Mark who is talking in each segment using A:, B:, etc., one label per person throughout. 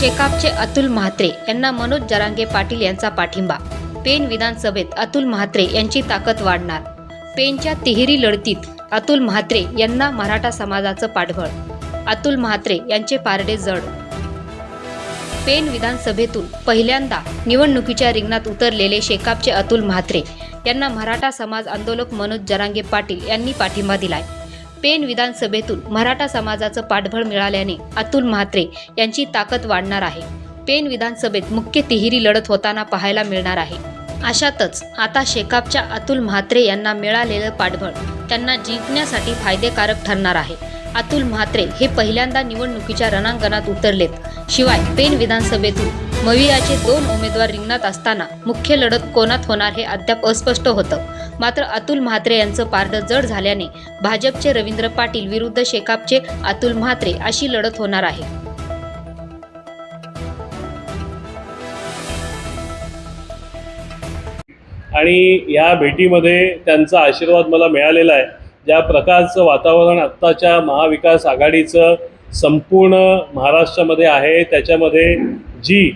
A: शेकापचे अतुल म्हात्रे यांना मनोज जरांगे पाटील यांचा पाठिंबा. पेन विधानसभेत अतुल म्हात्रे यांची ताकद वाढणार. पेनच्या तिहेरी लढतीत अतुल म्हात्रे यांना मराठा समाजाचं पाठबळ. अतुल म्हात्रे यांचे पारडे जड. पेन विधानसभेतून पहिल्यांदा निवडणुकीच्या रिंगणात उतरलेले शेकापचे अतुल म्हात्रे यांना मराठा समाज आंदोलक मनोज जरांगे पाटील यांनी पाठिंबा दिलाय. पेन विधानसभेतून मराठा समाजाचं पाठबळ मिळाल्याने अतुल म्हात्रे यांची ताकद वाढणार आहे. पेन विधानसभेत मुख्य तिहेरी लढत होताना पाहायला मिळणार आहे. अशातच आता शेकापच्या अतुल म्हात्रे यांना मिळालेलं पाठबळ त्यांना जिंकण्यासाठी फायदेकारक ठरणार आहे. अतुल म्हात्रे हे पहिल्यांदा निवडणुकीच्या रणांगणात उतरलेत. शिवाय पेन विधानसभेतून मविराचे दोन उमेदवार रिंगणात असताना मुख्य लढत कोणात होणार हे अद्याप अस्पष्ट होतं. मात्र अतुल म्हात्रे यांचं पारडं जड झाल्याने भाजपचे रवींद्र पाटील विरुद्ध शेकापचे अतुल म्हात्रे अशी लढत होणार आहे.
B: आणि या भेटीमध्ये त्यांचा आशीर्वाद मला मिळालेला आहे. ज्या प्रकारचं वातावरण आत्ताच्या महाविकास आघाडीचं संपूर्ण महाराष्ट्रामध्ये आहे त्याच्यामध्ये जी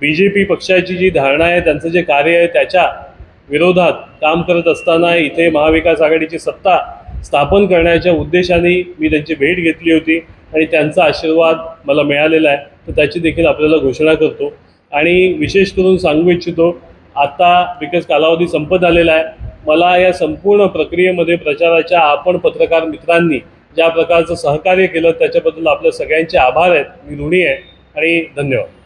B: बी जे पी पक्षाची जी धारणा आहे त्यांचं जे कार्य आहे त्याच्या विरोधात काम करत असताना इथे महाविकास आघाडीची सत्ता स्थापन करण्याच्या उद्देशाने मी त्यांची भेट घेतली होती आणि त्यांचा आशीर्वाद मला मिळालेला आहे. तर त्याची देखील आपल्याला घोषणा करतो. आणि विशेष करून सांगू इच्छितो आता विकास कालावधी संपत आलेला आहे. मला या संपूर्ण प्रक्रियेमध्ये प्रचाराच्या आपण पत्रकार मित्रांनी ज्या प्रकारचं सहकार्य केलं त्याच्याबद्दल आपल्या सगळ्यांचे आभार आहेत. मी ऋणी आहे आणि धन्यवाद.